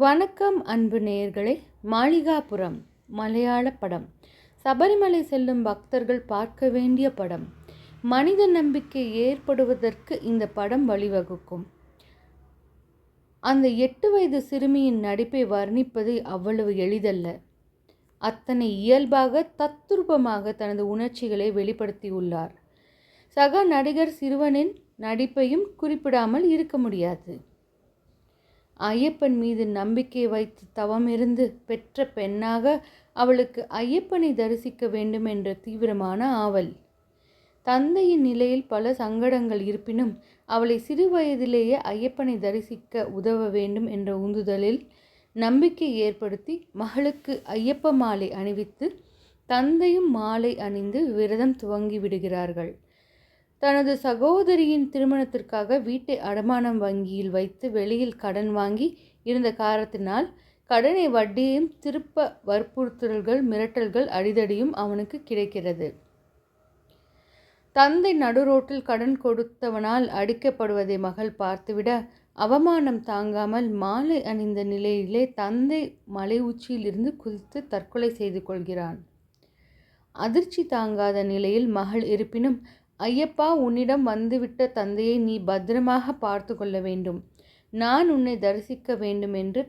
வணக்கம் அன்பு நேயர்களே. மாளிகாபுரம் மலையாள படம். சபரிமலை செல்லும் பக்தர்கள் பார்க்க வேண்டிய படம். மனித நம்பிக்கை ஏற்படுவதற்கு இந்த படம் வழிவகுக்கும். அந்த எட்டு வயது சிறுமியின் நடிப்பை வர்ணிப்பது அவ்வளவு எளிதல்ல. அத்தனை இயல்பாக தத்ரூபமாக தனது உணர்ச்சிகளை வெளிப்படுத்தியுள்ளார். சக நடிகர் சிறுவனின் நடிப்பையும் குறிப்பிடாமல் இருக்க முடியாது. ஐயப்பன் மீது நம்பிக்கை வைத்து தவமிருந்து பெற்ற பெண்ணாக அவளுக்கு ஐயப்பனை தரிசிக்க வேண்டும் என்ற தீவிரமான ஆவல். தந்தையின் நிலையில் பல சங்கடங்கள் இருப்பினும் அவளை சிறு வயதிலேயே ஐயப்பனை தரிசிக்க உதவ வேண்டும் என்ற உந்துதலில் நம்பிக்கை ஏற்படுத்தி மகளுக்கு ஐயப்ப மாலை அணிவித்து தந்தையும் மாலை அணிந்து விரதம் துவங்கி விடுகிறார்கள். தனது சகோதரியின் திருமணத்திற்காக வீட்டை அடமானம் வங்கியில் வைத்து வெளியில் கடன் வாங்கி இருந்த காரணத்தினால் கடனை வட்டியையும் திருப்ப வற்புறுத்தல்கள் மிரட்டல்கள் அடிதடியும் அவனுக்கு கிடைக்கிறது. தந்தை நடுரோட்டில் கடன் கொடுத்தவனால் அடிக்கப்படுவதை மகள் பார்த்துவிட அவமானம் தாங்காமல் மாலை அணிந்த நிலையிலே தந்தை மலை உச்சியிலிருந்து குதித்து தற்கொலை செய்து கொள்கிறான். அதிர்ச்சி தாங்காத நிலையில் மகள் இருப்பினும் ஐயப்பா உன்னிடம் வந்துவிட்ட தந்தையை நீ பத்திரமாக பார்த்து கொள்ள வேண்டும். நான் உன்னை தரிசிக்க வேண்டும் என்று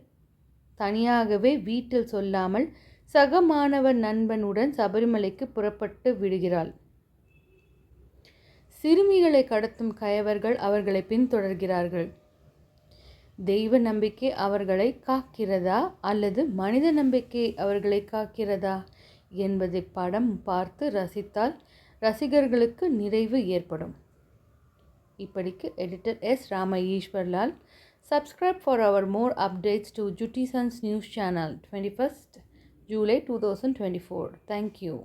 தனியாகவே வீட்டில் சொல்லாமல் சக மாணவ நண்பனுடன் சபரிமலைக்கு புறப்பட்டு விடுகிறாள். சிறுமிகளை கடத்தும் கயவர்கள் அவர்களை பின்தொடர்கிறார்கள். தெய்வ நம்பிக்கை அவர்களை காக்கிறதா அல்லது மனித நம்பிக்கை அவர்களை காக்கிறதா என்பதை படம் பார்த்து ரசித்தால் ரசிகர்களுக்கு நிறைவு ஏற்படும். இப்படிக்கு editor S Rama Eswarlal subscribe for our more updates to ஜுட்டி sons news channel twenty first July two thousand twenty four thank you